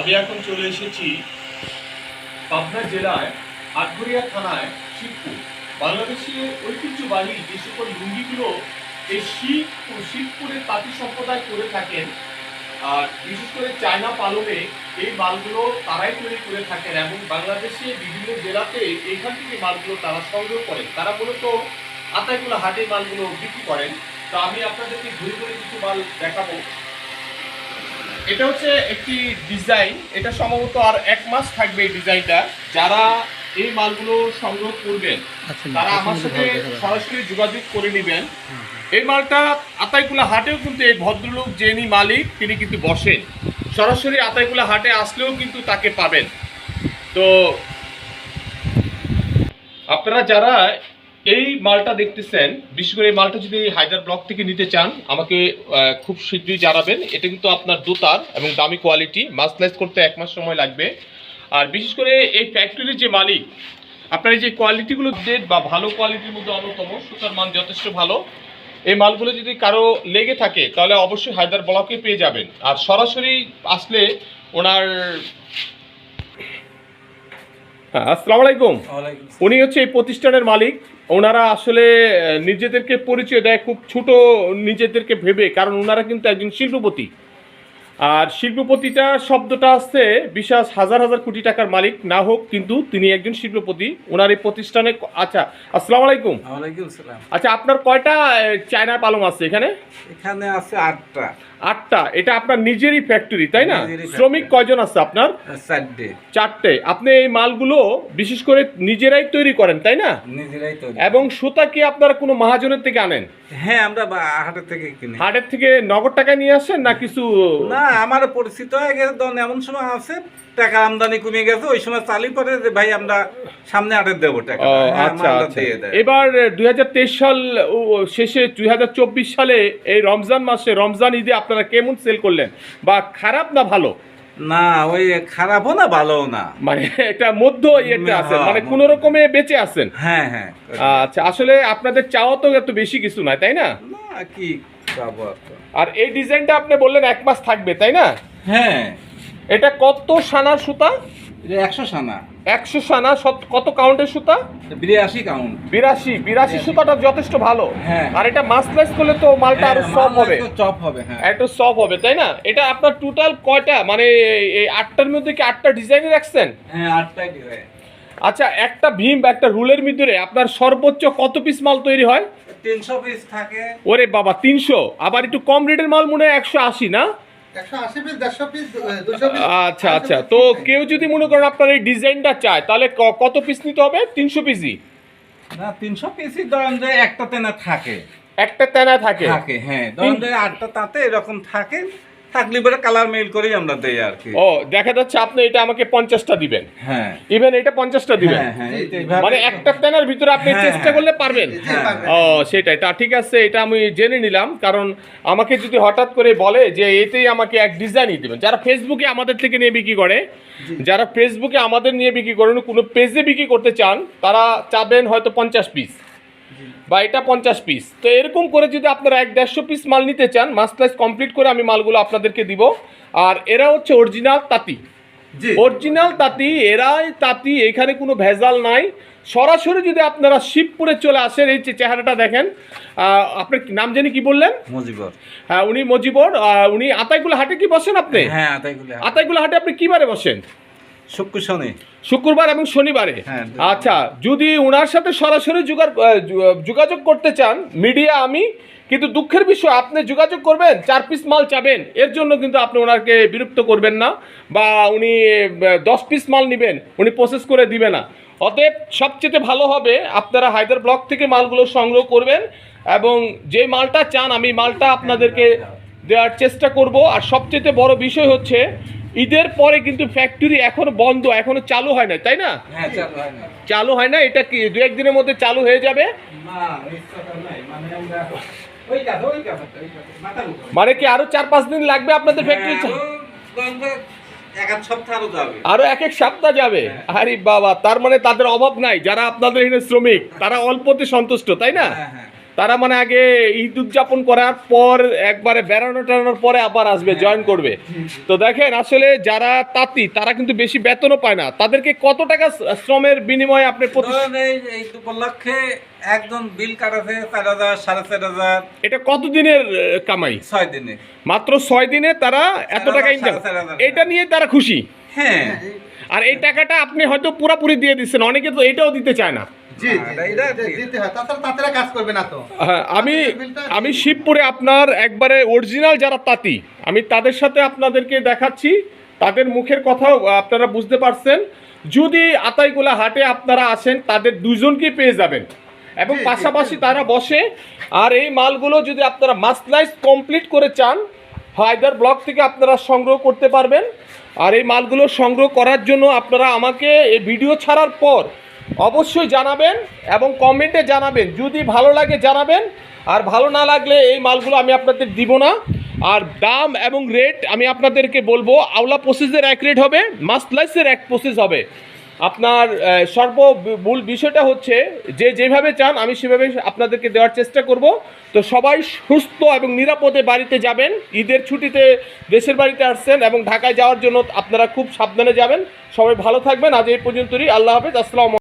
আমি এখন চলে এসেছি পাবনা জেলায় আটঘরিয়া থানায় শিবপুর। বাংলাদেশের ঐতিহ্যবাহী যে সকল লুঙ্গিগুলো এই শিখ ও শিবপুরের তাঁতি সম্প্রদায় করে থাকেন, আর বিশেষ করে চায়না পালনে এই মালগুলো তারাই তৈরি করে থাকেন এবং বাংলাদেশে বিভিন্ন জেলাতে এইখান থেকে মালগুলো তারা সংগ্রহ করেন। তারা মূলত আতাইগুলো হাটে মালগুলো বিক্রি করেন। তো আমি আপনাদেরকে ঘুরে ঘুরে কিছু মাল দেখাবো। এটা হচ্ছে একটি ডিজাইন এটা সম্ভবত আর এক মাস থাকবে এই ডিজাইনটা যারা এই মালগুলো সংগ্রহ করবেন তারা আমার সাথে সরাসরি যোগাযোগ করে নেবেন। এই মালটা আতাইকুলা হাটেও কিন্তু এই ভদ্রলোক যিনি মালিক তিনি কিন্তু বসেন। সরাসরি আতাইকুলা হাটে আসলেও কিন্তু তাকে পাবেন। তো আপনারা যারা এই মালটা দেখতেছেন, বিশেষ করে এই মালটা যদি হায়দার ব্লক থেকে নিতে চান, আমাকে খুব শীঘ্রই জানাবেন। এটা কিন্তু আপনার দোতার এবং দামি কোয়ালিটি মাসলাইজ করতে এক মাস সময় লাগবে। আর বিশেষ করে এই ফ্যাক্টরির যে মালিক, আপনার এই যে কোয়ালিটিগুলো ডেট বা ভালো কোয়ালিটির মধ্যে অন্যতম, সুতার মান যথেষ্ট ভালো। এই মালগুলো যদি কারও লেগে থাকে, তাহলে অবশ্যই হায়দার ব্লকে পেয়ে যাবেন। আর সরাসরি আসলে ওনার হ্যাঁ আসসালামু আলাইকুম। উনি হচ্ছে এই প্রতিষ্ঠানের মালিক। ওনারা আসলে নিজেদেরকে পরিচয় দেয় খুব ছোট নিজেদেরকে ভেবে কারণ ওনারা কিন্তু একজন শিল্পপতি। আর শিল্পপতিটা শব্দটা আসছে বিশাস হাজার হাজার কোটি টাকার মালিক না হোক কিন্তু তিনি একজন শিল্পপতি। ওনার এই প্রতিষ্ঠানে আচ্ছা আসসালামু আলাইকুম। আচ্ছা আপনার কয়টা আহ, চায়নার পালং আছে এখানে? এখানে আছে আটটা। আটটা এটা আপনার নিজেরই ফ্যাক্টরি তাই না? শ্রমিক। কয়জন আছে আপনার? চারটে। চারটে। আপনি এই মালগুলো বিশেষ করে নিজেরাই তৈরি করেন তাই না? নিজেরাই এবং সুতা কি আপনারা কোনো মহাজনের থেকে আনেন? হ্যাঁ আমরা হাটের থেকে কিনি। হাটের থেকে নগদ টাকা নিয়ে আসেন না কিছু? না আমার পরিচিত হয়ে গেছে এমন সময় আছে টাকা আমদানি কমে গেছে ওই সময় চালি পরে যে ভাই আমরা সামনে হাটের দেবো টাকা হ্যাঁ, আচ্ছা আচ্ছা। এবার দুই হাজার তেইশ সাল শেষে দুই হাজার চব্বিশ সালে এই রমজান মাসে রমজান ঈদে আপনারা কেমন সেল করলেন? বা খারাপ না ভালো? না ওই খারাপও না ভালোও না। মানে এটা মধ্য ইয়েতে আছে মানে কোন রকমে বেঁচে আছেন। হ্যাঁ হ্যাঁ। আচ্ছা আসলে আপনাদের চাওয়া তো এত বেশি কিছু নয় তাই না? না কি আর এই ডিজাইনটা আপনি বললেন এক মাস থাকবে তাই না? হ্যাঁ। এটা কত সানার সুতা? একশো সানা। একশো সানা কত কাউন্টের সুতা? বিরাশি কাউন্ট। বিরাশি বিরাশি সুতাটা যথেষ্ট ভালো। হ্যাঁ। আর এটা মাসলাইজ করলে তো মালটা আরও সব হবে। চপ হবে হ্যাঁ। একটু সব হবে তাই না? এটা আপনার টোটাল কয়টা? মানে এই- আটটার মধ্যে কি আটটা ডিজাইন রাখছেন? হ্যাঁ আটটাই দিবে আচ্ছা একটা ভীম একটা রুলের ভিতরে আপনার সর্বোচ্চ কত পিস মাল তৈরি হয়? তিনশো পিস থাকে। ওরে বাবা তিনশো। আবার একটু কম রেটের মাল মনে হয় একশো আশি না? আচ্ছা আচ্ছা। তো কেউ যদি মনে করেন আপনার এই ডিজাইনটা চায় তাহলে কত পিস নিতে হবে? তিনশো পিসই না তিনশো পিসই ধরেন যে একটা তেনা থাকে। একটা তেনা থাকে? থাকে হ্যাঁ। ধরেন যে আটটা তাতে এরকম থাকে। থাকলে পরে কালার মেল করেই আমরা দেই আর কি। ও দেখা যাচ্ছে আপনি এটা আমাকে পঞ্চাশটা দিবেন। হ্যাঁ। ইভেন এটা পঞ্চাশটা দিবেন। হ্যাঁ হ্যাঁ মানে একটা ভিতরে আপনি হ্যাঁ, চেষ্টা। করলে পারবেন। ও সেটাই। তা ঠিক আছে এটা আমি জেনে নিলাম কারণ আমাকে যদি হঠাৎ করে বলে যে এতেই আমাকে এক ডিজাইনই দেবেন। যারা ফেসবুকে আমাদের থেকে নিয়ে বিক্রি করে যারা ফেসবুকে আমাদের নিয়ে বিক্রি করেন কোনো পেজে বিক্রি করতে চান তারা চাবেন হয়তো পঞ্চাশ পিস বা এটা পঞ্চাশ পিস তো এরকম করে যদি আপনারা এক দেড়শো পিস মাল নিতে চান মাস্টার্স কমপ্লিট করে আমি মালগুলো আপনাদেরকে দিব। আর এরা হচ্ছে অরিজিনাল তাঁতি। অরিজিনাল তাঁতি এরাই তাঁতি এখানে কোনো ভেজাল নাই। সরাসরি যদি আপনারা শিবপুরে চলে আসেন এই যে চেহারাটা দেখেন আপনার নাম জানি কি বললেন? মুজিবর। হ্যাঁ উনি মজিবর। উনি আতাইগুলো হাটে কি বসেন আপনি? হ্যাঁ তাইগুলো আতাইগুলো হাটে আপনি কি বারে বসেন? শুক্র শনি। শুক্রবার এবং শনিবারে। হ্যাঁ। আচ্ছা যদি ওনার সাথে সরাসরি যোগাযোগ করতে চান মিডিয়া আমি কিন্তু দুঃখের বিষয় আপনি যোগাযোগ করবেন চার পিস মাল চাবেন এর জন্য কিন্তু আপনি ওনাকে বিরক্ত করবেন না বা উনি দশ পিস মাল নেবেন উনি প্রসেস করে দিবে না। অতএব সবচেয়ে ভালো হবে আপনারা হায়দার ব্লক থেকে মালগুলো সংগ্রহ করবেন এবং যে মালটা চান আমি মালটা আপনাদেরকে দেওয়ার চেষ্টা করব। আর সবচেয়ে বড় বিষয় হচ্ছে ঈদের পরে কিন্তু ফ্যাক্টরি এখনও বন্ধ এখনও চালু হয় না তাই না? হ্যাঁ চালু হয় না। চালু হয় না এটা কি দু একদিনের মধ্যে চালু হয়ে যাবে? মানে মানে কি আরও চার পাঁচ দিন লাগবে আপনাদের ফ্যাক্টরি হ্যাঁ, আরও এক এক সপ্তাহ যাবে। আরে বাবা তার মানে তাদের অভাব নাই। যারা আপনাদের এখানে শ্রমিক তারা অল্পতে সন্তুষ্ট তাই না? হ্যাঁ হ্যাঁ। তারা মানে আগে ঈদ উদযাপন করার পর একবারে বেড়ানো টেড়ানোর পরে আবার আসবে জয়েন করবে। তো দেখেন আসলে যারা তাঁতি তারা কিন্তু বেশি বেতনও পায় না। তাদেরকে কত টাকা শ্রমের বিনিময়ে আপনি এই উপলক্ষে একজন বিল কাটাছে চার হাজার সাড়ে চার হাজার। এটা কত দিনের কামাই? ছয় দিনে। মাত্র ছয় দিনে তারা এত টাকা ইনকাম। এটা নিয়ে তারা খুশি? হ্যাঁ। আর এই টাকাটা আপনি হয়তো পুরোপুরি দিয়ে দিচ্ছেন অনেকে তো এটাও দিতে চায় না। হয় তাছাড়া তাঁতেরা কাজ করবে না তো। হ্যাঁ, আমি আমি শিবপুরে আপনার একবারে অরিজিনাল যারা তাঁতি আমি তাদের সাথে আপনাদেরকে দেখাচ্ছি। তাদের মুখের কথাও আপনারা বুঝতে পারছেন। যদি আতাইগুলা হাটে আপনারা আসেন তাদের দুজনকেই পেয়ে যাবেন। এবং পাশাপাশি তারা বসে। আর এই মালগুলো যদি আপনারা মাসলাইজ কমপ্লিট করে চান হায়দার ব্লক থেকে আপনারা সংগ্রহ করতে পারবেন। আর এই মালগুলো সংগ্রহ করার জন্য আপনারা আমাকে এই ভিডিও ছাড়ার পর অবশ্যই জানাবেন এবং কমেন্টে জানাবেন। যদি ভালো লাগে জানাবেন, আর ভালো না লাগলে এই মালগুলো আমি আপনাদের দিব না। আর দাম এবং রেট আমি আপনাদেরকে বলব আওলা প্রসেসের এক রেট হবে মাসলাইসের এক প্রসেস হবে। আপনার সর্ব মূল বিষয়টা হচ্ছে, যে যেভাবে চান আমি সেভাবে আপনাদেরকে দেওয়ার চেষ্টা করব। তো সবাই সুস্থ এবং নিরাপদে বাড়িতে যাবেন। ঈদের ছুটিতে দেশের বাড়িতে আসছেন এবং ঢাকায় যাওয়ার জন্য আপনারা খুব সাবধানে যাবেন। সবাই ভালো থাকবেন। আজ এই পর্যন্তই। আল্লাহ হাফেজ। আসসালাম